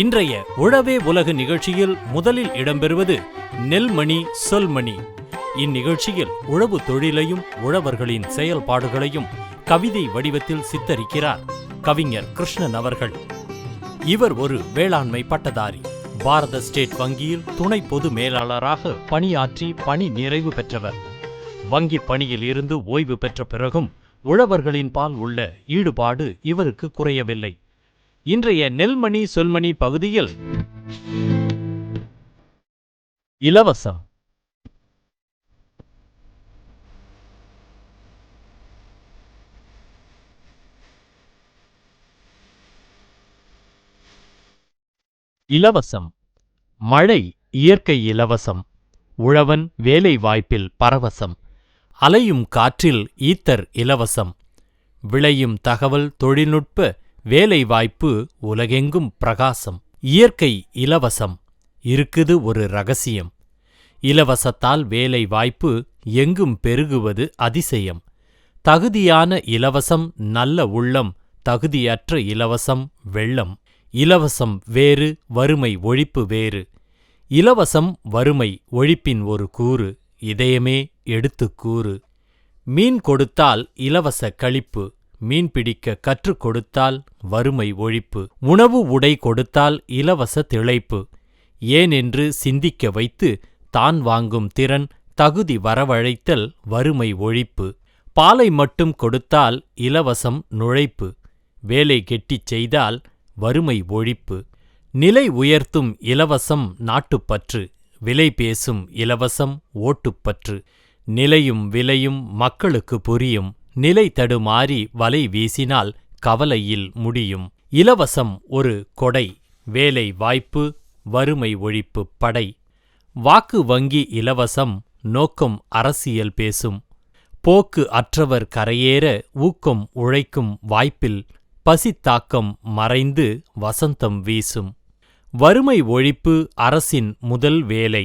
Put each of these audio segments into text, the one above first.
இன்றைய உழவே உலக நிகழ்ச்சியில் முதலில் இடம்பெறுவது நெல்மணி சொல்மணி. இந்நிகழ்ச்சியில் உழவு தொழிலையும் உழவர்களின் செயல்பாடுகளையும் கவிதை வடிவத்தில் சித்தரிக்கிறார் கவிஞர் கிருஷ்ணன் அவர்கள். இவர் ஒரு வேளாண்மை பட்டதாரி. பாரத ஸ்டேட் வங்கியில் துணை பொது மேலாளராக பணியாற்றி பணி நிறைவு பெற்றவர். வங்கி பணியில் இருந்து ஓய்வு பெற்ற பிறகும் உழவர்களின் பால் உள்ள ஈடுபாடு இவருக்கு குறையவில்லை. இன்றைய நெல்மணி சொல்மணி பகுதியில் இலவசம். இலவசம். மழை இயற்கை இலவசம். உழவன் வேலை வாய்ப்பில் பரவசம். அலையும் காற்றில் ஈத்தர் இலவசம். விளையும் தகவல் தொழில்நுட்ப வேலை வாய்ப்பு உலகெங்கும் பிரகாசம். இயற்கை இலவசம். இருக்குது ஒரு ரகசியம். இலவசத்தால் வேலை வாய்ப்பு எங்கும் பெருகுவது அதிசயம். தகுதியான இலவசம் நல்ல உள்ளம் தகுதியற்ற இலவசம் வெள்ளம். இலவசம் வேறு வறுமை ஒழிப்பு வேறு. இலவசம் வறுமை ஒழிப்பின் ஒரு கூறு இதயமே எடுத்துக் கூறு. மீன் கொடுத்தால் இலவச கழிப்பு. மீன்பிடிக்க கற்றுக் கொடுத்தால் வறுமை ஒழிப்பு. உணவு உடை கொடுத்தால் இலவச திளைப்பு. ஏனென்று சிந்திக்க வைத்து தான் வாங்கும் திறன் தகுதி வரவழைத்தல் வறுமை ஒழிப்பு. பாலை மட்டும் கொடுத்தால் இலவசம் நுழைப்பு. வேலை கெட்டிச் செய்தால் வறுமை ஒழிப்பு. நிலை உயர்த்தும் இலவசம் நாட்டுப்பற்று. விலை பேசும் இலவசம் ஓட்டுப்பற்று. நிலையும் விலையும் மக்களுக்கு புரியும். நிலை தடுமாறி வலை வீசினால் கவலையில் முடியும். இலவசம் ஒரு கொடை வேலை வாய்ப்பு வறுமை ஒழிப்பு படை. வாக்கு வங்கி இலவசம் நோக்கம் அரசியல் பேசும். போக்கு அற்றவர் கரையேற ஊக்கம் உழைக்கும் வாய்ப்பில் பசித்தாக்கம் மறைந்து வசந்தம் வீசும். வறுமை ஒழிப்பு அரசின் முதல் வேலை.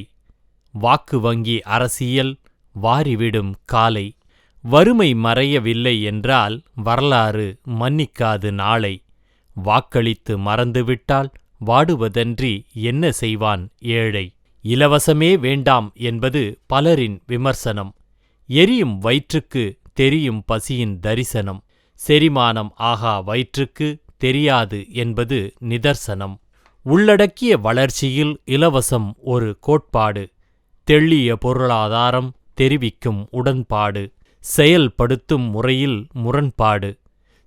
வாக்கு வங்கி அரசியல் வாரிவிடும் காலை. வறுமை மறையவில்லை என்றால் வரலாறு மன்னிக்காது நாளை. வாக்களித்து மறந்துவிட்டால் வாடுவதன்றி என்ன செய்வான் ஏழை? இலவசமே வேண்டாம் என்பது பலரின் விமர்சனம். எரியும் வயிற்றுக்கு தெரியும் பசியின் தரிசனம். செரிமானம் ஆகா வயிற்றுக்கு தெரியாது என்பது நிதர்சனம். உள்ளடக்கிய வளர்ச்சியில் இலவசம் ஒரு கோட்பாடு. தெள்ளிய பொருளாதாரம் தெரிவிக்கும் உடன்பாடு. செயல்படுத்தும் முறையில் முரண்பாடு.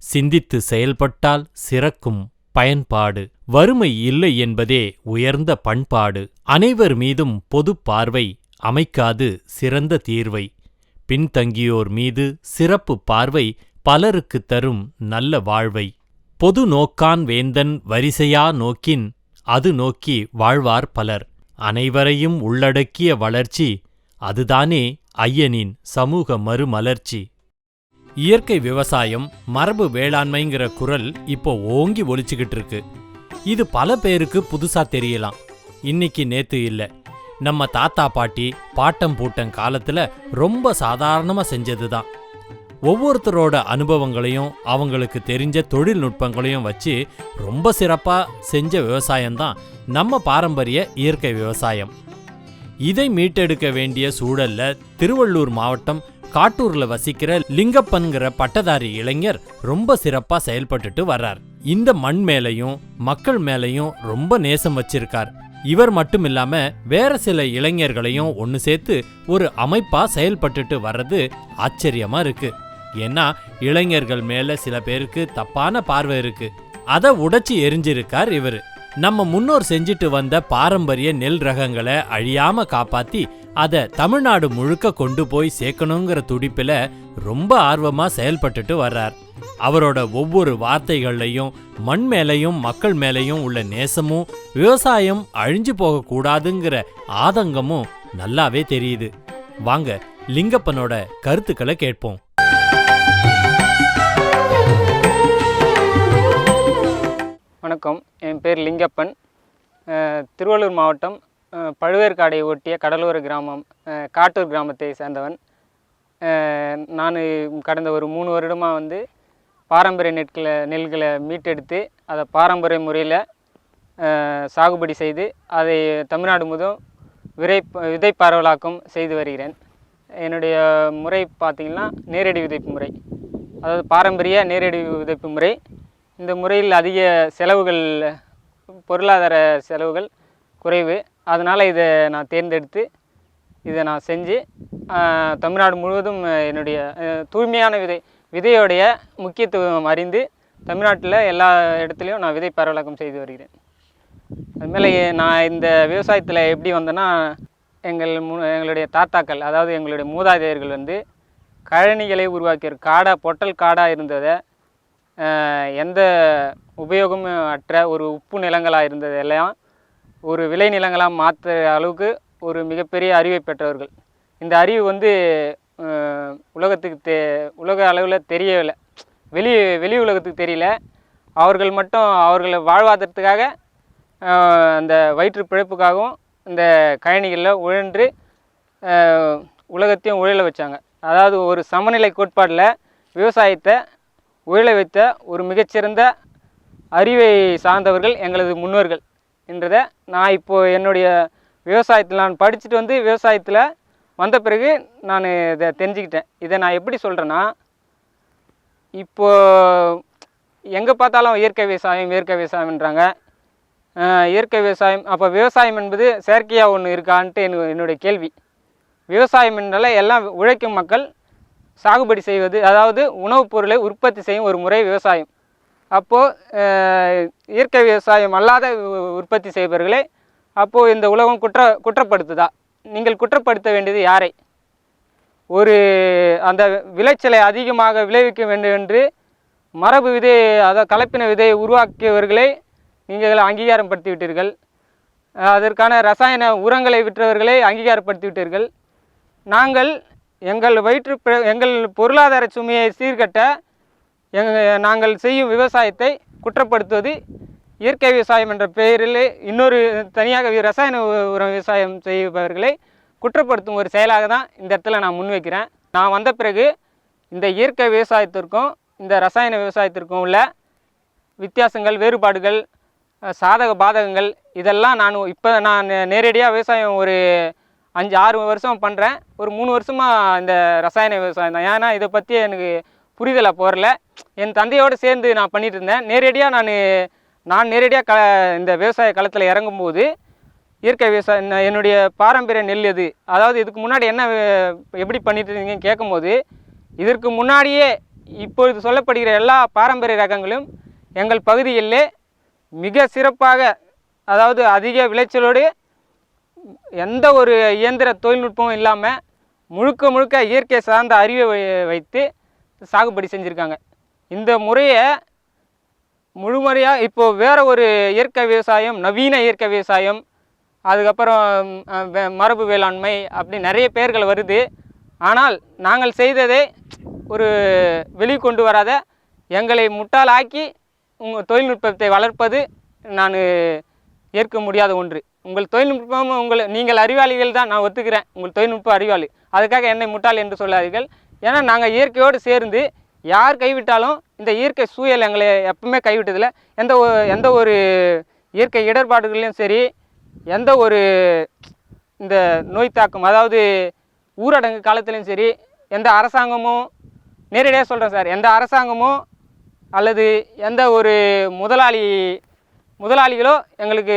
சிந்தித்து செயல்பட்டால் சிறக்கும் பயன்பாடு. வறுமை இல்லை என்பதே உயர்ந்த பண்பாடு. அனைவர் மீதும் பொது பார்வை அமைக்காது சிறந்த தீர்வை. பின்தங்கியோர் மீது சிறப்பு பார்வை பலருக்கு தரும் நல்ல வாழ்வை. பொது நோக்கான் வேந்தன் வரிசையா நோக்கின் அது நோக்கி வாழ்வார் பலர். அனைவரையும் உள்ளடக்கிய வளர்ச்சி அதுதானே ஐயனின் சமூக மறுமலர்ச்சி. இயற்கை விவசாயம் மரபு வேளாண்மைங்கிற குரல் இப்போ ஓங்கி ஒலிச்சுக்கிட்டு இருக்கு இது பல பேருக்கு புதுசா தெரியலாம். இன்னைக்கு நேத்து இல்லை. நம்ம தாத்தா பாட்டி பாட்டம் பூட்டம் காலத்துல ரொம்ப சாதாரணமா செஞ்சதுதான். ஒவ்வொருத்தரோட அனுபவங்களையும் அவங்களுக்கு தெரிஞ்ச தொழில்நுட்பங்களையும் வச்சு ரொம்ப சிறப்பா செஞ்ச விவசாயம்தான் நம்ம பாரம்பரிய இயற்கை விவசாயம். இதை மீட்டெடுக்க வேண்டிய சூழல்ல திருவள்ளூர் மாவட்டம் காட்டூர்ல வசிக்கிற லிங்கப்பன்கிற பட்டதாரி இளைஞர் ரொம்ப சிறப்பா செயல்பட்டுட்டு வர்றார். இந்த மண் மேலையும் மக்கள் மேலையும் ரொம்ப நேசம் வச்சிருக்கார். இவர் மட்டும் இல்லாம வேற சில இளைஞர்களையும் ஒன்னு சேர்த்து ஒரு அமைப்பா செயல்பட்டுட்டு வர்றது ஆச்சரியமா இருக்கு. ஏன்னா இளைஞர்கள் மேல சில பேருக்கு தப்பான பார்வை இருக்கு. அதை உடைச்சு எரிஞ்சிருக்கார் இவரு. நம்ம முன்னோர் செஞ்சுட்டு வந்த பாரம்பரிய நெல் ரகங்களை அழியாம காப்பாத்தி அத தமிழ்நாடு முழுக்க கொண்டு போய் சேர்க்கணுங்கிற துடிப்புல ரொம்ப ஆர்வமா செயல்பட்டுட்டு வர்றார். அவரோட ஒவ்வொரு வார்த்தைகள்லையும் மண் மேலையும் மக்கள் மேலையும் உள்ள நேசமும் விவசாயம் அழிஞ்சு போகக்கூடாதுங்கிற ஆதங்கமும் நல்லாவே தெரியுது. வாங்க லிங்கப்பனோட கருத்துக்களை கேட்போம். வணக்கம். என் பேர் லிங்கப்பன். திருவள்ளூர் மாவட்டம் பழுவேற்காடை ஒட்டிய கடலோர கிராமம் காட்டூர் கிராமத்தை சேர்ந்தவன். நான் கடந்த ஒரு மூணு வருடமாக வந்து பாரம்பரிய நெற்களை நெல்களை மீட்டெடுத்து அதை பாரம்பரிய முறையில் சாகுபடி செய்து அதை தமிழ்நாடு முதல் விரை விதை பரவலாக்கம் செய்து வருகிறேன். என்னுடைய முறை பார்த்திங்கன்னா நேரடி விதைப்பு முறை. அதாவது பாரம்பரிய நேரடி விதைப்பு முறை. இந்த முறையில் அதிக செலவுகள் பொருளாதார செலவுகள் குறைவு. அதனால் இதை நான் தேர்ந்தெடுத்து இதை நான் செஞ்சு தமிழ்நாடு முழுவதும் என்னுடைய தூய்மையான விதை விதையோடைய முக்கியத்துவம் அறிந்து தமிழ்நாட்டில் எல்லா இடத்துலையும் நான் விதை பரவலாக்கம் செய்து வருகிறேன். அதுமாரி நான் இந்த விவசாயத்தில் எப்படி வந்தேன்னா எங்கள் மு எங்களுடைய தாத்தாக்கள் அதாவது எங்களுடைய மூதாதையர்கள் வந்து கழனிகளை உருவாக்கிய காடா பொட்டல் காடாக இருந்ததை எந்த உபயோகமும் அற்ற ஒரு உப்பு நிலங்களாக இருந்ததெல்லாம் ஒரு விளை நிலங்களாக மாற்ற அளவுக்கு ஒரு மிகப்பெரிய அறிவை பெற்றவர்கள். இந்த அறிவு வந்து உலகத்துக்கு தெ உலக அளவில் தெரியவில்லை. வெளி வெளி உலகத்துக்கு தெரியல. அவர்கள் மட்டும் அவர்களை வாழ்வாதாரத்துக்காக அந்த வயிற்று பிழைப்புக்காகவும் இந்த கழனிகளில் உழன்று உலகத்தையும் உழல வச்சாங்க. அதாவது ஒரு சமநிலை கோட்பாட்டில் விவசாயத்தை உயிரை வைத்த ஒரு மிகச்சிறந்த அறிவை சார்ந்தவர்கள் எங்களது முன்னோர்கள். என்றதை நான் இப்போது என்னுடைய விவசாயத்தில் நான் படிச்சுட்டு வந்து விவசாயத்தில் வந்த பிறகு நான் இதை தெரிஞ்சுக்கிட்டேன். இதை நான் எப்படி சொல்கிறேன்னா இப்போது எங்கே பார்த்தாலும் இயற்கை விவசாயம் இயற்கை விவசாயம்ன்றாங்க. இயற்கை விவசாயம் அப்போ விவசாயம் என்பது செயற்கையாக ஒன்று இருக்கான்ட்டு என்னுடைய கேள்வி. விவசாயம் என்றால எல்லாம் உழைக்கும் மக்கள் சாகுபடி செய்வது அதாவது உணவுப் பொருளை உற்பத்தி செய்யும் ஒரு முறை விவசாயம். அப்போது இயற்கை விவசாயம் அல்லாத உற்பத்தி செய்பவர்களே அப்போது இந்த உலகம் குற்ற குற்றப்படுத்துதா? நீங்கள் குற்றப்படுத்த வேண்டியது யாரை? ஒரு அந்த விளைச்சலை அதிகமாக விளைவிக்க வேண்டும் என்று மரபு விதை அதாவது கலப்பின விதையை உருவாக்கியவர்களை நீங்கள் அங்கீகாரப்படுத்தி விட்டீர்கள் அதற்கான ரசாயன உரங்களை விற்றவர்களை அங்கீகாரப்படுத்தி விட்டீர்கள் நாங்கள் எங்கள் வயிற்று எங்கள் பொருளாதார சுமையை சீர்கட்ட எங்க நாங்கள் செய்யும் விவசாயத்தை குற்றப்படுத்துவது இயற்கை விவசாயம் என்ற பெயரில் இன்னொரு தனியாக ரசாயன உரம் விவசாயம் செய்பவர்களை குற்றப்படுத்தும் ஒரு செயலாக தான் இந்த இடத்துல நான் முன்வைக்கிறேன் நான் வந்த பிறகு இந்த இயற்கை விவசாயத்திற்கும் இந்த ரசாயன விவசாயத்திற்கும் உள்ள வித்தியாசங்கள் வேறுபாடுகள் சாதக பாதகங்கள் இதெல்லாம் நான் இப்போ நான் நேரடியாக விவசாயம் ஒரு அஞ்சு ஆறு வருஷம் பண்ணுறேன் ஒரு மூணு வருஷமாக இந்த ரசாயன விவசாயம் தான். ஏன்னா இதை பற்றி எனக்கு புரிதலை போகிறல என் தந்தையோடு சேர்ந்து நான் பண்ணிட்டு இருந்தேன் நேரடியாக நான் நான் நேரடியாக க இந்த விவசாய களத்தில் இறங்கும்போது இயற்கை விவசாயம் நான் என்னுடைய பாரம்பரிய நெல் எது? அதாவது இதுக்கு முன்னாடி என்ன எப்படி பண்ணிட்டு இருந்தீங்கன்னு கேட்கும்போது இதற்கு முன்னாடியே இப்பொழுது சொல்லப்படுகிற எல்லா பாரம்பரிய ரகங்களும் எங்கள் பகுதியிலே மிக சிறப்பாக அதாவது அதிக விளைச்சலோடு எந்த ஒரு இயந்திர தொழில்நுட்பமும் இல்லாமல் முழுக்க முழுக்க இயற்கை சார்ந்த அறிவை வைத்து சாகுபடி செஞ்சுருக்காங்க. இந்த முறையை முழுமுறையாக இப்போது வேறு ஒரு இயற்கை விவசாயம் நவீன இயற்கை விவசாயம் அதுக்கப்புறம் வே- மரபு வேளாண்மை அப்படி நிறைய பெயர்கள் வருது. ஆனால் நாங்கள் செய்ததை ஒரு வெளிக்கொண்டு வராத எங்களை முட்டாளாக்கி உங்கள் தொழில்நுட்பத்தை வளர்ப்பது நான் ஏற்க முடியாத ஒன்று. உங்கள் தொழில்நுட்பம் உங்கள் நீங்கள் அறிவாளிகள் தான் நான் ஒத்துக்கிறேன். உங்கள் தொழில்நுட்ப அறிவாளி. அதுக்காக என்னை முட்டாள் என்று சொல்லாதீர்கள். ஏன்னா நாங்கள் இயற்கையோடு சேர்ந்து யார் கைவிட்டாலும் இந்த இயற்கை சூழல் எங்களை எப்பவுமே கைவிட்டதில்லை. எந்த எந்த ஒரு இயற்கை இடர்பாடுகள்லையும் சரி எந்த ஒரு இந்த நோய் தாக்கம் அதாவது ஊரடங்கு காலத்துலேயும் சரி எந்த அரசாங்கமும் நேரடியாக சொல்கிறேன் சார் எந்த அரசாங்கமும் அல்லது எந்த ஒரு முதலாளி முதலாளிகளோ எங்களுக்கு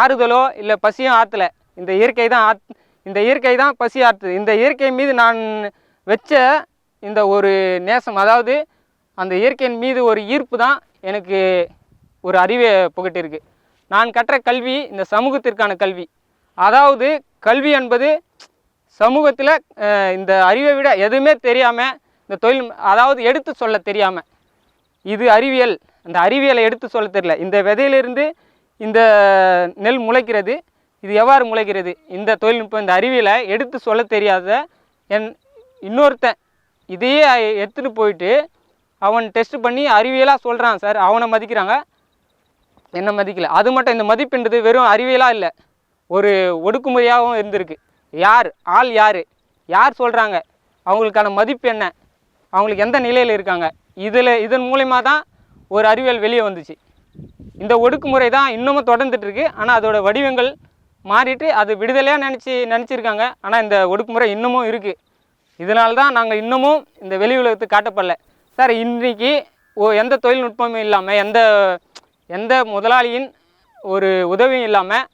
ஆறுதலோ இல்லை பசியும் ஆற்றுல இந்த இயற்கை தான் ஆத் இந்த இயற்கை தான் பசி ஆற்றுது இந்த இயற்கை மீது நான் வச்ச இந்த ஒரு நேசம் அதாவது அந்த இயற்கையின் மீது ஒரு ஈர்ப்பு தான் எனக்கு ஒரு அறிவை புகட்டிருக்கு. நான் கற்ற கல்வி இந்த சமூகத்திற்கான கல்வி. அதாவது கல்வி என்பது சமூகத்தில் இந்த அறிவை விட எதுவுமே தெரியாமல் இந்த தொழில் அதாவது எடுத்து சொல்ல தெரியாமல் இது அறிவியல். அந்த அறிவியலை எடுத்து சொல்ல தெரியல. இந்த விதையிலிருந்து இந்த நெல் முளைக்கிறது இது எவ்வாறு முளைக்கிறது? இந்த தொழில்நுட்பம் இந்த அறிவியலை எடுத்து சொல்ல தெரியாத என் இன்னொருத்தன். இதையே எடுத்துகிட்டு போயிட்டு அவன் டெஸ்ட் பண்ணி அறிவியலாக சொல்கிறான் சார். அவனை மதிக்கிறாங்க. என்ன மதிக்கல? அது மட்டும் இந்த மதிப்புன்றது வெறும் அறிவியலாக இல்லை. ஒரு ஒடுக்குமுறையாகவும் இருந்திருக்கு. யார்? ஆள் யார்? யார் சொல்கிறாங்க அவங்களுக்கான மதிப்பு என்ன? அவங்களுக்கு எந்த நிலையில் இருக்காங்க? இதில் இதன் மூலயமா தான் ஒரு அறிவியல் வெளியே வந்துச்சு. இந்த ஒடுக்குமுறை தான் இன்னமும் தொடர்ந்துட்டு இருக்கு ஆனால் அதோட வடிவங்கள் மாறிட்டு அது விடுதலையாக நினச்சி நினச்சிருக்காங்க. ஆனால் இந்த ஒடுக்குமுறை இன்னமும் இருக்குது இதனால தான் நாங்கள் இன்னமும் இந்த வெளி உலகத்துக்கு காட்டப்படல. சார் இன்றைக்கி ஓ எந்த தொழில்நுட்பமும் இல்லாமல் எந்த எந்த முதலாளியின் ஒரு உதவியும் இல்லாமல்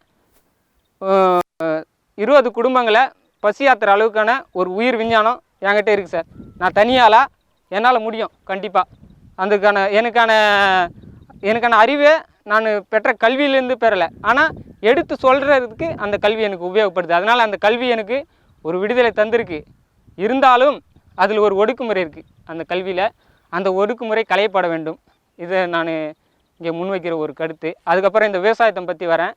இருபது குடும்பங்களை பசியாத்துற அளவுக்கான ஒரு உயிர் விஞ்ஞானம் என்கிட்ட இருக்குது சார். நான் தனியாலாக என்னால் முடியும் கண்டிப்பாக அதுக்கான எனக்கான எனக்கான அறிவை நான் பெற்ற கல்வியிலேருந்து பெறலை. ஆனால் எடுத்து சொல்கிறதுக்கு அந்த கல்வி எனக்கு உபயோகப்படுது. அதனால் அந்த கல்வி எனக்கு ஒரு விடுதலை தந்திருக்கு. இருந்தாலும் அதில் ஒரு ஒடுக்குமுறை இருக்குது அந்த கல்வியில் அந்த ஒடுக்குமுறை களையப்பட வேண்டும். இதை நான் இங்கே முன்வைக்கிற ஒரு கருத்து. அதுக்கப்புறம் இந்த விவசாயத்தை பற்றி வரேன்.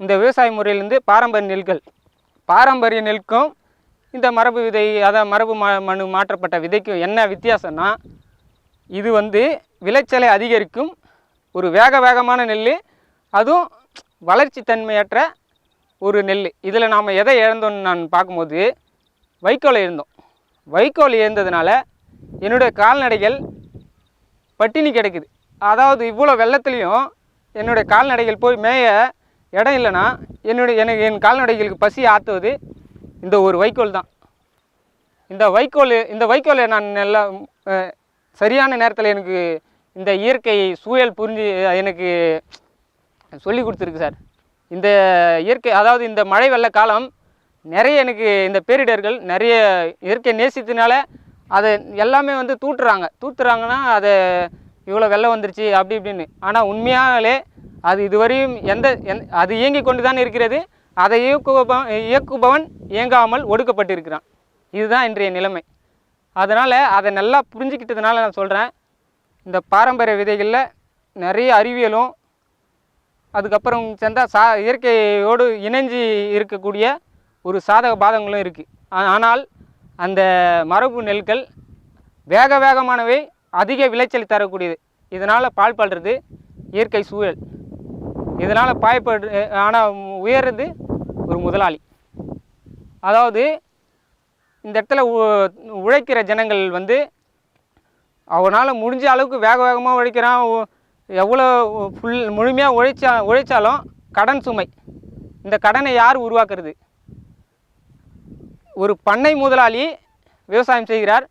இந்த விவசாய முறையிலேருந்து பாரம்பரிய நெல்கள். பாரம்பரிய நெல்க்கும் இந்த மரபு விதை அதான் மரபு மா மனு மாற்றப்பட்ட விதைக்கும் என்ன வித்தியாசம்னா இது வந்து விளைச்சலை அதிகரிக்கும் ஒரு வேக வேகமான நெல் அதுவும் வளர்ச்சி தன்மையற்ற ஒரு நெல் இதில் நாம் எதை இழந்தோன்னு நான் பார்க்கும்போது வைக்கோலை இருந்தோம் வைக்கோல் இருந்ததுனால என்னுடைய கால்நடைகள் பட்டினி கிடக்குது. அதாவது இவ்வளோ வெள்ளத்துலேயும் என்னுடைய கால்நடைகள் போய் மேய இடம் இல்லைன்னா என்னுடைய எனக்கு என் கால்நடைகளுக்கு பசி ஆற்றுவது இந்த ஒரு வைக்கோல் தான். இந்த வைக்கோல் இந்த வைக்கோலை நான் நல்லா சரியான நேரத்தில் எனக்கு இந்த இயற்கை சூழல் புரிஞ்சு எனக்கு சொல்லி கொடுத்துருக்கு சார். இந்த இயற்கை அதாவது இந்த மழை வெள்ள காலம் நிறைய எனக்கு இந்த பேரிடர்கள் நிறைய இயற்கை நேசித்தனால அதை எல்லாமே வந்து தூட்டுறாங்க தூத்துறாங்கன்னா அதை இவ்வளோ வெள்ளம் வந்துருச்சு அப்படி இப்படின்னு. ஆனால் உண்மையாலே அது இதுவரையும் எந்த எந் அது இயங்கி கொண்டு தான் இருக்கிறது. அதை இயக்குபவன் இயக்குபவன் இயங்காமல் ஒடுக்கப்பட்டிருக்கிறான். இதுதான் இன்றைய நிலைமை. அதனால் அதை நல்லா புரிஞ்சுக்கிட்டதுனால நான் சொல்கிறேன் இந்த பாரம்பரிய விதைகளில் நிறைய அறிவியலும் அதுக்கப்புறம் சேர்ந்தா சா இயற்கையோடு இணைஞ்சு இருக்கக்கூடிய ஒரு சாதக பாதங்களும் இருக்குது ஆனால் அந்த மரபு நெல்கள் வேக வேகமானவை அதிக விளைச்சல் தரக்கூடியது. இதனால் பால் படுறது இயற்கை சூழல். இதனால் பாயப்படு ஆனால் உயர்றது ஒரு முதலாளி. அதாவது இந்த இடத்துல உ- உழைக்கிற ஜனங்கள் வந்து அவனால் முடிஞ்ச அளவுக்கு வேக வேகமாக உழைக்கிறான். எவ்வளோ ஃபுல் முழுமையாக உழைச்சா உழைச்சாலும் கடன் சுமை. இந்த கடனை யார் உருவாக்குறது? ஒரு பண்ணை முதலாளி விவசாயம் செய்கிறார்.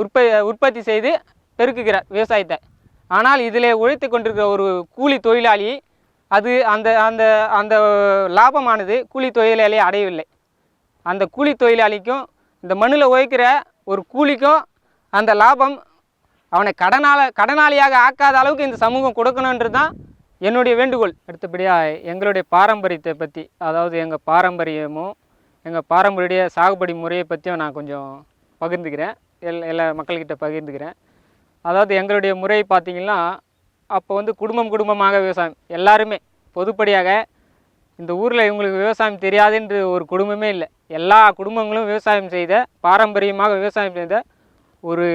உற்ப உற்பத்தி செய்து பெருக்குகிறார் விவசாயத்தை. ஆனால் இதில் உழைத்து கொண்டிருக்கிற ஒரு கூலி தொழிலாளி அது அந்த அந்த அந்த லாபமானது கூலி தொழிலாளியை அடையவில்லை. அந்த கூலி தொழிலாளிக்கும் இந்த மண்ணில் உழைக்கிற ஒரு கூலிக்கும் அந்த லாபம் அவனை கடனால கடனாளியாக ஆக்காத அளவுக்கு இந்த சமூகம் கொடுக்கணுன்றது தான் என்னுடைய வேண்டுகோள். அடுத்தபடியாக எங்களுடைய பாரம்பரியத்தை பற்றி அதாவது எங்கள் பாரம்பரியமும் எங்கள் பாரம்பரிய சாகுபடி முறையை பற்றியும் நான் கொஞ்சம் பகிர்ந்துக்கிறேன். எல் எல்லா மக்கள்கிட்ட பகிர்ந்துக்கிறேன். அதாவது எங்களுடைய முறை பார்த்திங்கன்னா அப்போ வந்து குடும்பம் குடும்பமாக விவசாயம் எல்லாருமே பொதுப்படியாக இந்த ஊரில் இவங்களுக்கு விவசாயம் தெரியாதுன்ற ஒரு குடும்பமே இல்லை. எல்லா குடும்பங்களும் விவசாயம் செய்த பாரம்பரியமாக விவசாயம் செய்த ஒரு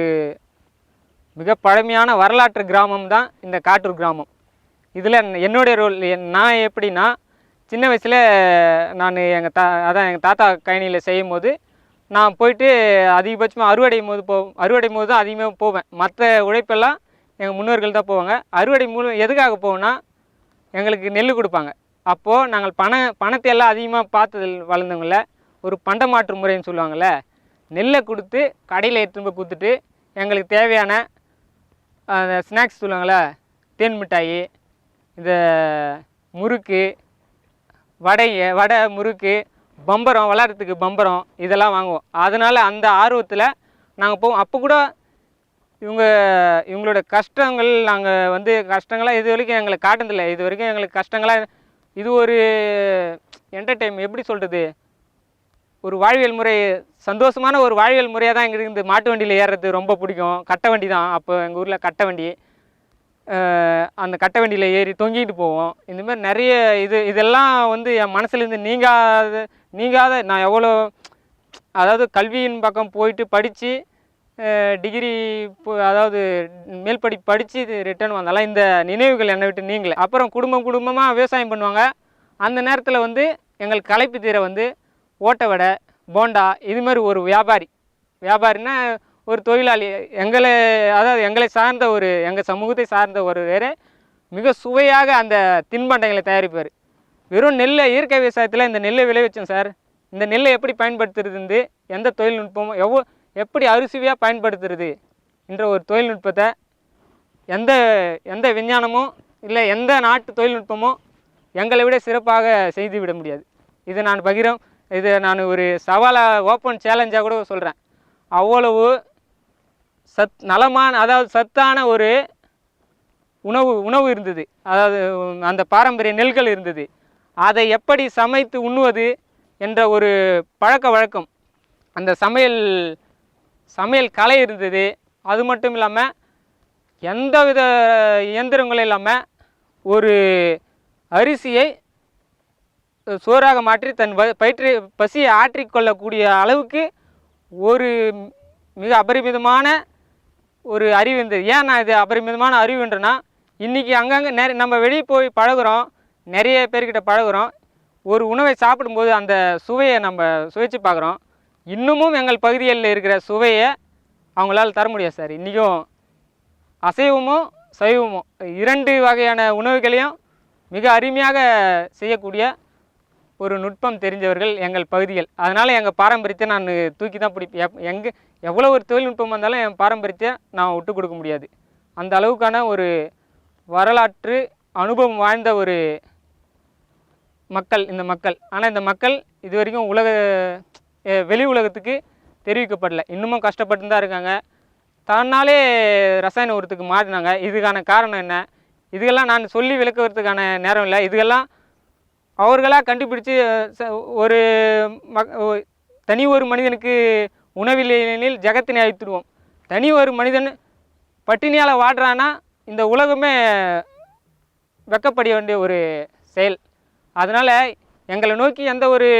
மிக பழமையான வரலாற்று கிராமம் தான் இந்த காட்டூர் கிராமம். இதில் என்னுடைய ரோல் நான் எப்படின்னா சின்ன வயசில் நான் எங்கள் தா அதான் எங்கள் தாத்தா கயனியில் செய்யும் போது நான் போயிட்டு அதிகபட்சமாக அறுவடை போது போ அறுவடை போது தான் அதிகமாக போவேன். மற்ற உழைப்பெல்லாம் எங்கள் முன்னோர்கள் தான் போவாங்க. அறுவடை மூலம் எதுக்காக போவோன்னா எங்களுக்கு நெல் கொடுப்பாங்க. அப்போது நாங்கள் பண பணத்தை எல்லாம் அதிகமாக பார்த்து வளர்ந்தவங்கள ஒரு பண்டமாற்று முறைன்னு சொல்லுவாங்கள்ல நெல்லை கொடுத்து கடையில் எடுத்துன்னு போய் கொடுத்துட்டு எங்களுக்கு தேவையான அந்த ஸ்நாக்ஸ் சொல்லுவாங்களே தேன் மிட்டாயி இந்த முறுக்கு வடை வடை முறுக்கு பம்பரம் விளாட்றதுக்கு பம்பரம் இதெல்லாம் வாங்குவோம். அதனால் அந்த ஆர்வத்தில் நாங்கள் போவோம். அப்போ கூட இவங்க இவங்களோட கஷ்டங்கள் நாங்கள் வந்து கஷ்டங்களாக இது வரைக்கும் எங்களை காட்டுனதில்லை. இது வரைக்கும் எங்களுக்கு கஷ்டங்களாக இது ஒரு என்டர்டைன் எப்படி சொல்கிறது ஒரு வாழ்வியல் முறை சந்தோஷமான ஒரு வாழ்வியல் முறையாக தான் எங்களுக்கு இந்த மாட்டு வண்டியில் ஏறுறது ரொம்ப பிடிக்கும். கட்டை வண்டி தான் அப்போ எங்கள் ஊரில் கட்டை வண்டி. அந்த கட்டை வண்டியில் ஏறி தொங்கிட்டு போவோம். இந்தமாதிரி நிறைய இது இதெல்லாம் வந்து என் மனசுலேருந்து நீங்காத நீங்காத நான் எவ்வளோ அதாவது கல்வியின் பக்கம் போயிட்டு படித்து டிகிரி அதாவது மேல் படித்து படித்து ரிட்டர்ன் வந்தாலும் இந்த நினைவுகள் என்னை விட்டு நீங்களே அப்புறம் குடும்பம் குடும்பமாக விவசாயம் பண்ணுவாங்க. அந்த நேரத்தில் வந்து எங்கள் களைப்பு தீரை வந்து ஓட்ட வடை போண்டா இது மாதிரி ஒரு வியாபாரி. வியாபாரின்னா ஒரு தொழிலாளி. எங்களை அதாவது எங்களை சார்ந்த ஒரு எங்கள் சமூகத்தை சார்ந்த ஒரு வேறு மிக சுவையாக அந்த தின்பண்டங்களை தயாரிப்பார். வெறும் நெல்லை இயற்கை விவசாயத்தில் இந்த நெல்லை விளைவிச்சோம் சார். இந்த நெல்லை எப்படி பயன்படுத்துறது எந்த தொழில்நுட்பமும் எவ்வளோ எப்படி அரிசியாக பயன்படுத்துறது என்ற ஒரு தொழில்நுட்பத்தை எந்த எந்த விஞ்ஞானமும் இல்லை எந்த நாட்டு தொழில்நுட்பமோ எங்களை விட சிறப்பாக செய்து விட முடியாது. இதை நான் பகிரம். இதை நான் ஒரு சவாலாக ஓப்பன் சேலஞ்சாக கூட சொல்கிறேன் அவ்வளவு சத் நலமான அதாவது சத்தான ஒரு உணவு உணவு இருந்தது. அதாவது அந்த பாரம்பரிய நெல்கள் இருந்தது. அதை எப்படி சமைத்து உண்ணுவது என்ற ஒரு பழக்க வழக்கம். அந்த சமையல் சமையல் கலை இருந்தது. அது மட்டும் இல்லாமல் எந்தவித இயந்திரங்களும் இல்லாமல் ஒரு அரிசியை சோறாக மாற்றி தன் பயிற்று பசியை ஆற்றிக்கொள்ளக்கூடிய அளவுக்கு ஒரு மிக அபரிமிதமான ஒரு அறிவு இருந்தது. ஏன் நான் இது அபரிமிதமான அறிவுன்றேன்னா இன்றைக்கி அங்கங்கே நிறைய நம்ம வெளியே போய் பழகுறோம் நிறைய பேர்கிட்ட பழகுறோம். ஒரு உணவை சாப்பிடும்போது அந்த சுவையை நம்ம சுவைச்சு பார்க்குறோம். இன்னமும் எங்கள் பகுதிகளில் இருக்கிற சுவையை அவங்களால தர முடியாது சார். இன்றைக்கும் அசைவமும் சைவமும் இரண்டு வகையான உணவுகளையும் மிக அருமையாக செய்யக்கூடிய ஒரு நுட்பம் தெரிஞ்சவர்கள் எங்கள் பகுதிகள் அதனால் எங்கள் பாரம்பரியத்தை நான் தூக்கி தான் பிடிப்பேன். எப் எங்கே எவ்வளோ ஒரு தொழில்நுட்பம் வந்தாலும் என் பாரம்பரியத்தை நான் விட்டு கொடுக்க முடியாது. அந்த அளவுக்கான ஒரு வரலாற்று அனுபவம் வாய்ந்த ஒரு மக்கள் இந்த மக்கள். ஆனால் இந்த மக்கள் இது வரைக்கும் உலக வெளி உலகத்துக்கு தெரிவிக்கப்படல. இன்னமும் கஷ்டப்பட்டு தான் இருக்காங்க. தன்னாலே ரசாயன உரத்துக்கு மாறினாங்க. இதுக்கான காரணம் என்ன? இதுக்கெல்லாம் நான் சொல்லி விளக்குறதுக்கான நேரம் இல்லை. இதுக்கெல்லாம் அவர்களாக கண்டுபிடிச்சு ச- ஒரு மக் தனி ஒரு மனிதனுக்கு உணவில்லையெனில் ஜகத்தினை அழித்துடுவோம். தனி ஒரு மனிதன் பட்டினியால் வாடுறான்னா இந்த உலகமே வெக்கப்பட வேண்டிய ஒரு செயல். அதனால் எங்களை நோக்கி எந்த ஒரு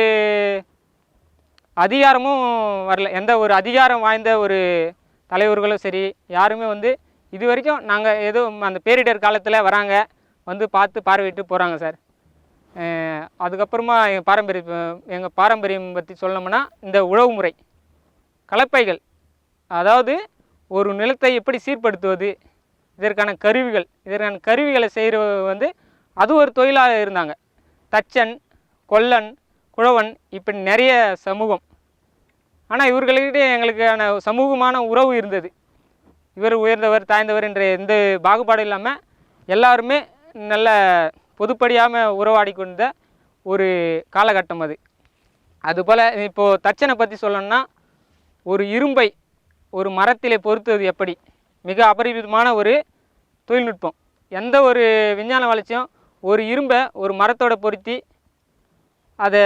அதிகாரமும் வரல. எந்த ஒரு அதிகாரம் வாய்ந்த ஒரு தலைவர்களும் சரி யாருமே வந்து இது வரைக்கும் நாங்கள் எதுவும் அந்த பேரிடர் காலத்தில் வராங்க வந்து பார்த்து பார்வையிட்டு போகிறாங்க சார். அதுக்கப்புறமா எங்கள் பாரம்பரிய எங்கள் பாரம்பரியம் பற்றி சொல்லணும்னா இந்த உழவு முறை. கலப்பைகள். அதாவது ஒரு நிலத்தை எப்படி சீர்படுத்துவது? இதற்கான கருவிகள். இதற்கான கருவிகளை செய்கிற வந்து அது ஒரு தொழிலாக இருந்தாங்க. தச்சன் கொல்லன் குழவன் இப்படி நிறைய சமூகம். ஆனால் இவர்களிடையே எங்களுக்கான சமூகமான உறவு இருந்தது. இவர் உயர்ந்தவர் தாய்ந்தவர் என்ற எந்த பாகுபாடும் இல்லாமல் எல்லாருமே நல்ல பொதுப்படியாமல் உறவாடி கொண்ட ஒரு காலகட்டம் அது. அதுபோல் இப்போது தச்சனை பற்றி சொல்லணும்னா ஒரு இரும்பை ஒரு மரத்திலே பொறுத்தது எப்படி? மிக அபரிமிதமான ஒரு தொழில்நுட்பம். எந்த ஒரு விஞ்ஞான வளர்ச்சியும் ஒரு இரும்பை ஒரு மரத்தோட பொருத்தி அதை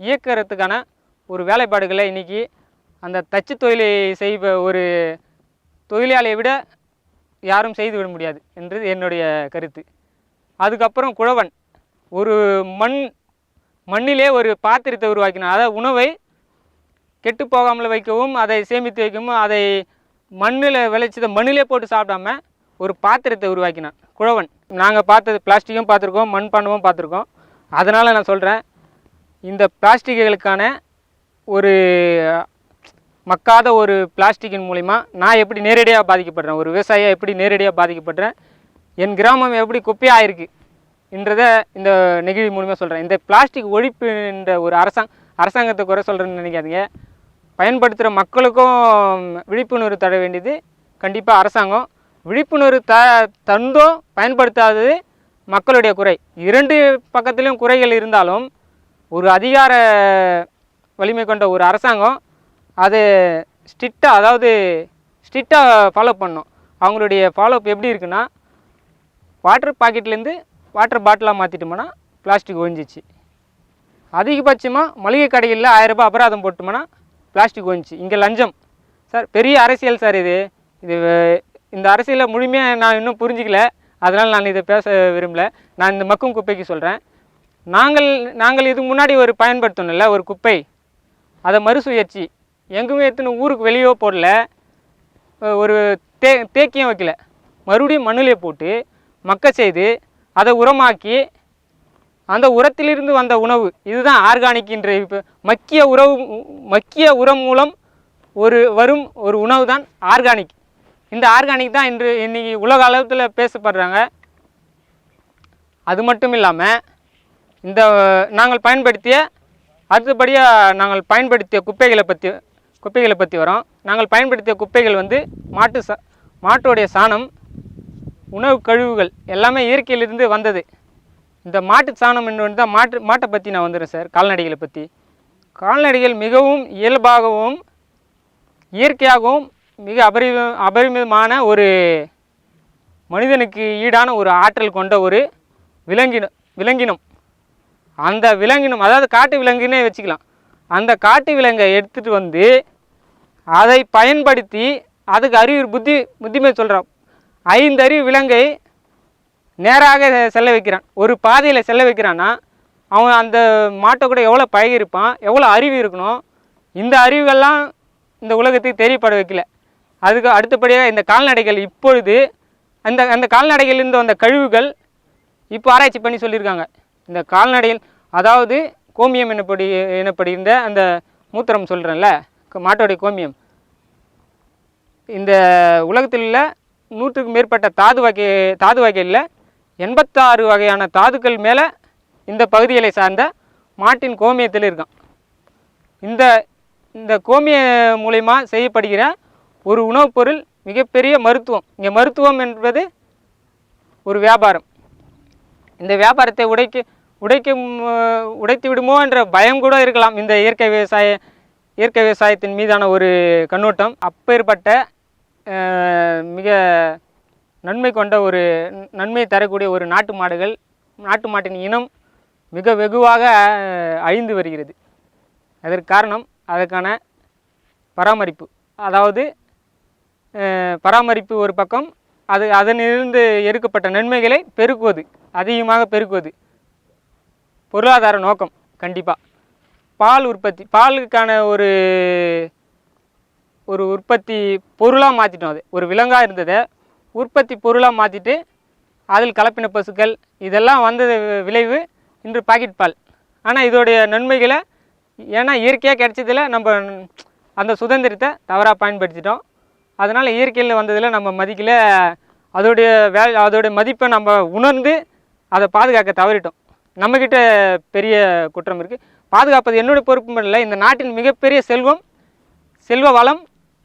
இயக்கிறதுக்கான ஒரு வேலைப்பாடுகளை இன்றைக்கி அந்த தச்சு தொழிலை செய்வ ஒரு தொழிலாளியை விட யாரும் செய்து விட முடியாது என்றது என்னுடைய கருத்து. அதுக்கப்புறம் குழவன். ஒரு மண் மண்ணிலே ஒரு பாத்திரத்தை உருவாக்கினான். அதாவது உணவை கெட்டு போகாமல் வைக்கவும் அதை சேமித்து வைக்கவும் அதை மண்ணில் விளைச்சதை மண்ணிலே போட்டு சாப்பிடாம ஒரு பாத்திரத்தை உருவாக்கினான் குழவன். நாங்கள் பார்த்தது பிளாஸ்டிக்கும் பார்த்துருக்கோம் மண்பாண்டமும் பார்த்துருக்கோம். அதனால் நான் சொல்கிறேன் இந்த பிளாஸ்டிக்குகளுக்கான ஒரு மக்காத ஒரு பிளாஸ்டிக்கின் மூலிமா நான் எப்படி நேரடியாக பாதிக்கப்படுறேன் ஒரு விவசாயியாக எப்படி நேரடியாக பாதிக்கப்படுறேன் என் கிராமம் எப்படி குப்பையாக இருக்கு என்றதை இந்த நெகிழி மூலிமா சொல்கிறேன் இந்த பிளாஸ்டிக் ஒழிப்பு என்ற ஒரு அரசாங்க அரசாங்கத்தை குறை சொல்கிறேன்னு நினைக்காதீங்க. பயன்படுத்துகிற மக்களுக்கும் விழிப்புணர்வு தர வேண்டியது கண்டிப்பாக அரசாங்கம். விழிப்புணர்வு த தந்தும் பயன்படுத்தாதது மக்களுடைய குறை. இரண்டு பக்கத்திலும் குறைகள் இருந்தாலும் ஒரு அதிகார வலிமை கொண்ட ஒரு அரசாங்கம் அது ஸ்ட்ரிக்டாக அதாவது ஸ்ட்ரிக்டாக ஃபாலோ பண்ணும். அவங்களுடைய ஃபாலோஅப் எப்படி இருக்குன்னா வாட்டர் பாக்கெட்லேருந்து வாட்டர் பாட்டிலாக மாற்றிட்டோம்னா பிளாஸ்டிக் ஒழிஞ்சிச்சு. அதிகபட்சமாக மளிகை கடைகளில் ஆயிரம் ரூபாய் அபராதம் போட்டோம்னா பிளாஸ்டிக் ஒழிஞ்சிச்சு. இங்கே லஞ்சம். சார் பெரிய அரசியல் சார் இது. இது இந்த அரசியலை முழுமையாக நான் இன்னும் புரிஞ்சிக்கல. அதனால் நான் இதை பேச விரும்பல. நான் இந்த மக்கும் குப்பைக்கு சொல்கிறேன் நாங்கள் நாங்கள் இதுக்கு முன்னாடி ஒரு பயன்படுத்தணும்ல ஒரு குப்பை. அதை மறுசுயற்சி எங்குமே எத்தனை ஊருக்கு வெளியோ போடல. ஒரு தே தேக்கியம் வைக்கல. மறுபடியும் மண்ணிலே போட்டு மக்க செய்து அதை உரமாக்கி அந்த உரத்திலிருந்து வந்த உணவு இதுதான் ஆர்கானிக்ன்ற இப்போ மக்கிய உறவு மக்கிய உரம் மூலம் ஒரு வரும் ஒரு உணவு தான் ஆர்கானிக். இந்த ஆர்கானிக் தான் இன்று இன்றைக்கி உலக அளவில் பேசப்படுறாங்க. அது மட்டும் இல்லாமல் இந்த நாங்கள் பயன்படுத்திய அடுத்தபடியாக நாங்கள் பயன்படுத்திய குப்பைகளை பற்றி குப்பைகளை பற்றி வரோம் நாங்கள் பயன்படுத்திய குப்பைகள் வந்து மாட்டு சா மாட்டுடைய சாணம் உணவு கழிவுகள் எல்லாமே இயற்கையிலிருந்து வந்தது. இந்த மாட்டு சாணம் என்று தான் மாட்டு மாட்டை பற்றி நான் வந்துடுறேன் சார் கால்நடைகளை பற்றி கால்நடைகள் மிகவும் இயல்பாகவும் இயற்கையாகவும் மிக அபரிம அபரிமிதமான ஒரு மனிதனுக்கு ஈடான ஒரு ஆற்றல் கொண்ட ஒரு விலங்கினம் விலங்கினம். அந்த விலங்கினம் அதாவது காட்டு விலங்குன்னே வச்சுக்கலாம். அந்த காட்டு விலங்கை எடுத்துகிட்டு வந்து அதை பயன்படுத்தி அதுக்கு அறிவு புத்தி புத்திமை சொல்கிறான் ஐந்து அறிவு விலங்கை நேராக செல்ல வைக்கிறான். ஒரு பாதையில் செல்ல வைக்கிறான்னா அவன் அந்த மாட்டை கூட எவ்வளோ பழகியிருப்பான் எவ்வளோ அறிவு இருக்கணும் இந்த அறிவுகள்லாம் இந்த உலகத்துக்கு தெரியப்பட வைக்கல. அதுக்கு அடுத்தபடியாக இந்த கால்நடைகள் இப்பொழுது அந்த அந்த கால்நடைகளிலிருந்து வந்த கழிவுகள் இப்போ ஆராய்ச்சி பண்ணி சொல்லியிருக்காங்க. இந்த கால்நடைகள் அதாவது கோமியம் எனப்படி எனப்படுகின்ற அந்த மூத்திரம் சொல்கிறேன்ல மாட்டோடைய கோமியம். இந்த உலகத்தில் உள்ள நூற்றுக்கும் மேற்பட்ட தாது வகை தாது வகையில் எண்பத்தாறு வகையான தாதுக்கள் மேலே இந்த பகுதிகளை சார்ந்த மாட்டின் கோமியத்தில் இருக்கான். இந்த இந்த கோமிய மூலயமா செய்யப்படுகிற ஒரு உணவுப் பொருள் மிகப்பெரிய மருத்துவம். இங்கே மருத்துவம் என்பது ஒரு வியாபாரம். இந்த வியாபாரத்தை உடைக்க உடைக்கும் உடைத்து விடுமோ என்ற பயம் கூட இருக்கலாம். இந்த இயற்கை விவசாய இயற்கை விவசாயத்தின் மீதான ஒரு கண்ணோட்டம். அப்பேற்பட்ட மிக நன்மை கொண்ட ஒரு நன்மை தரக்கூடிய ஒரு நாட்டு மாடுகள் நாட்டு மாட்டின் இனம் மிக வெகுவாக அழிந்து வருகிறது. அதற்கு காரணம் அதற்கான பராமரிப்பு. அதாவது பராமரிப்பு ஒரு பக்கம் அது அதனிலிருந்து எடுக்கப்பட்ட நன்மைகளை பெருக்குவது அதிகமாக பெருக்குவது. பொருளாதார நோக்கம் கண்டிப்பாக பால் உற்பத்தி பாலுக்கான ஒரு ஒரு உற்பத்தி பொருளாக மாற்றிட்டோம் அது. ஒரு விலங்காக இருந்ததை உற்பத்தி பொருளாக மாற்றிட்டு அதில் கலப்பின பசுக்கள் இதெல்லாம் வந்தது விளைவு இன்று பாக்கெட் பால். ஆனால் இதோடைய நன்மைகளை ஏன்னா இயற்கையாக கிடைச்சதில் நம்ம அந்த சுதந்திரத்தை தவறாக பயன்படுத்திட்டோம். அதனால் இயற்கையில் வந்ததில் நம்ம மதிக்கல. அதோடைய வே அதோடைய மதிப்பை நம்ம உணர்ந்து அதை பாதுகாக்க தவறிட்டோம். நம்மக்கிட்ட பெரிய குற்றம் இருக்குது பாதுகாப்பது என்னுடைய பொறுப்பு இல்லை. இந்த நாட்டின் மிகப்பெரிய செல்வம் செல்வ வளம்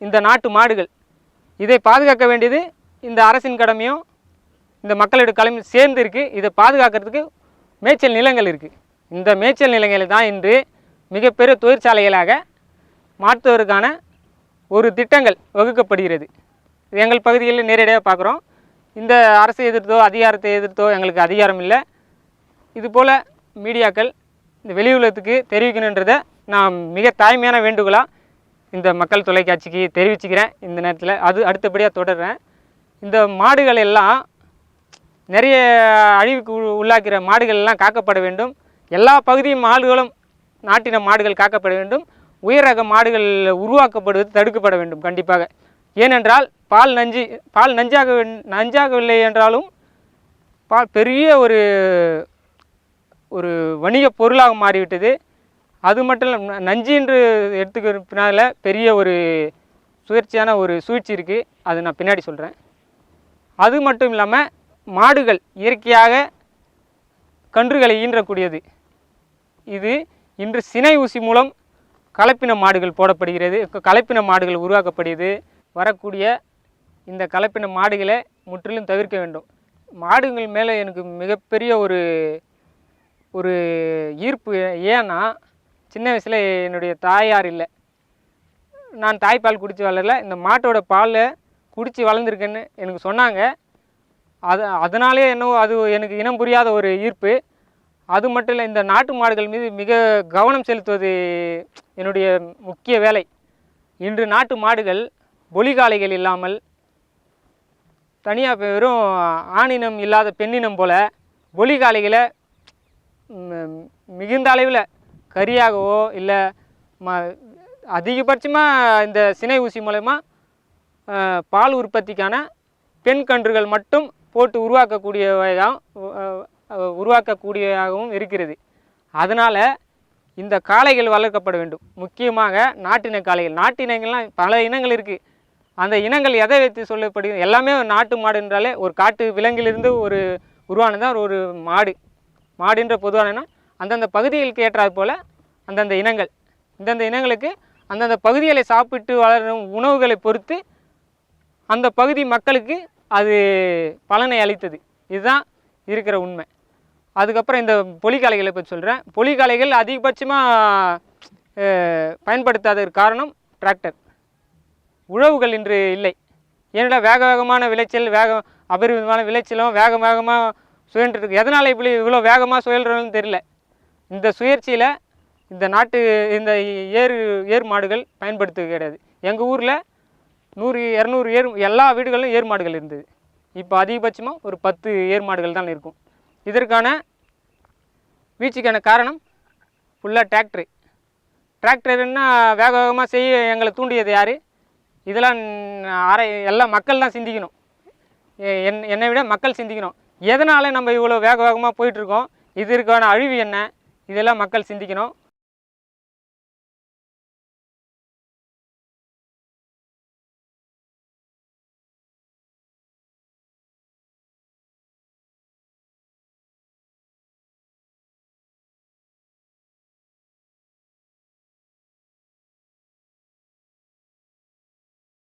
இந்த நாட்டு மாடுகள். இதை பாதுகாக்க வேண்டியது இந்த அரசின் கடமையும் இந்த மக்களுடைய கடமையும் சேர்ந்து இருக்குது இதை பாதுகாக்கிறதுக்கு மேய்ச்சல் நிலங்கள் இருக்குது இந்த மேய்ச்சல் நிலங்களை தான் இன்று மிகப்பெரிய தொழிற்சாலைகளாக மாற்றுவதற்கான ஒரு திட்டங்கள் வகுக்கப்படுகிறது. இது எங்கள் பகுதிகளில் நேரடியாக பார்க்குறோம். இந்த அரசை எதிர்த்தோ அதிகாரத்தை எதிர்த்தோ எங்களுக்கு அதிகாரம் இல்லை. இதுபோல் மீடியாக்கள் இந்த வெளி உலகத்துக்கு தெரிவிக்கணுன்றதை நான் மிக தாய்மையான வேண்டுகோளாக இந்த மக்கள் தொலைக்காட்சிக்கு தெரிவிச்சுக்கிறேன் இந்த நேரத்தில். அது அடுத்தபடியாக தொடர்றேன். இந்த மாடுகள் எல்லாம் நிறைய அழிவுக்கு உள்ளாக்கிற மாடுகள் எல்லாம் காக்கப்பட வேண்டும். எல்லா பகுதியும் மாடுகளும் நாட்டின மாடுகள் காக்கப்பட வேண்டும். உயர் ரக மாடுகள் உருவாக்கப்படுவது தடுக்கப்பட வேண்டும் கண்டிப்பாக. ஏனென்றால் பால் நஞ்சு பால் நஞ்சாக நஞ்சாகவில்லை என்றாலும் பால் பெரிய ஒரு ஒரு வணிக பொருளாக மாறிவிட்டது. அது மட்டும் இல்லை நஞ்சு என்று எடுத்துக்கிறதுனால பெரிய ஒரு சுயற்சியான ஒரு சூழ்ச்சி இருக்குது அது நான் பின்னாடி சொல்கிறேன் அது மட்டும் இல்லாமல் மாடுகள் இயற்கையாக கன்றுகளை ஈன்றக்கூடியது. இது இன்று சினை ஊசி மூலம் கலப்பின மாடுகள் போடப்படுகிறது. கலப்பின மாடுகள் உருவாக்கப்படுகிறது. வரக்கூடிய இந்த கலப்பின மாடுகளை முற்றிலும் தவிர்க்க வேண்டும். மாடுகள் மேலே எனக்கு மிகப்பெரிய ஒரு ஒரு ஈர்ப்பு ஏன்னா சின்ன வயசில் என்னுடைய தாயார் இல்லை. நான் தாய்ப்பால் குடித்து வளரல. இந்த மாட்டோட பாலை குடித்து வளர்ந்துருக்கேன்னு எனக்கு சொன்னாங்க. அது அதனாலே என்னவோ அது எனக்கு இனம் புரியாத ஒரு ஈர்ப்பு. அது மட்டும் இல்லை இந்த நாட்டு மாடுகள் மீது மிக கவனம் செலுத்துவது என்னுடைய முக்கிய வேலை. இன்று நாட்டு மாடுகள் பொலிகாலைகள் இல்லாமல் தனியாக வெறும் ஆணினம் இல்லாத பெண்ணினம் போல் பொலிகாலைகளை மிகுந்த அளவில் கரியாகவோ இல்லை ம அதிகபட்சமாக இந்த சினை ஊசி மூலயமா பால் உற்பத்திக்கான பெண் கன்றுகள் மட்டும் போட்டு உருவாக்கக்கூடியவையாகவும் அஹ், உருவாக்கக்கூடியதாகவும் இருக்கிறது. அதனால் இந்த காளைகள் வளர்க்கப்பட வேண்டும். முக்கியமாக நாட்டின காளைகள். நாட்டினங்கள்லாம் பல இனங்கள் இருக்குது அந்த இனங்கள் எதை வைத்து சொல்லப்படுகிறது? எல்லாமே நாட்டு மாடு என்றாலே ஒரு காட்டு விலங்கிலிருந்து ஒரு உருவானது தான் ஒரு மாடு. மாடுன்ற பொதுவான அந்தந்த பகுதிகளுக்கு ஏற்றாது போல் அந்தந்த இனங்கள் இந்தந்த இனங்களுக்கு அந்தந்த பகுதிகளை சாப்பிட்டு வளரும் உணவுகளை பொறுத்து அந்த பகுதி மக்களுக்கு அது பலனை அளித்தது. இதுதான் இருக்கிற உண்மை. அதுக்கப்புறம் இந்த பொலிகாலைகளை பற்றி சொல்கிறேன் பொலிகாலைகள் அதிகபட்சமாக பயன்படுத்தாததற்கு காரணம் டிராக்டர். உழவுகள் இன்று இல்லை. ஏன்னா வேக வேகமான விளைச்சல் வேக அபரிவிதமான விளைச்சலும் வேக வேகமாக சுழன்றிருக்கு. எதனால் இப்படி இவ்வளோ வேகமாக சுழல்றோன்னு தெரியல. இந்த சுயற்சியில் இந்த நாட்டு இந்த ஏறு ஏர் மாடுகள் பயன்படுத்த கிடையாது எங்கள் ஊரில் நூறு இரநூறு ஏர் எல்லா வீடுகளிலும் ஏர் மாடுகள் இருந்தது. இப்போ அதிகபட்சமாக ஒரு பத்து ஏர் மாடுகள் தான் இருக்கும். இதற்கான வீழ்ச்சிக்கான காரணம் ஃபுல்லாக டிராக்டரு. டிராக்டர்னா வேக வேகமாக செய்ய எங்களை தூண்டியது யார்? இதெல்லாம் அரை எல்லா மக்கள் தான் சிந்திக்கணும். எ- என் என்னை விட மக்கள் சிந்திக்கணும். எதனால் நம்ம இவ்வளோ வேக வேகமாக போயிட்டுருக்கோம் இதற்கான அழிவு என்ன? இதெல்லாம் மக்கள் சிந்திக்கணும்.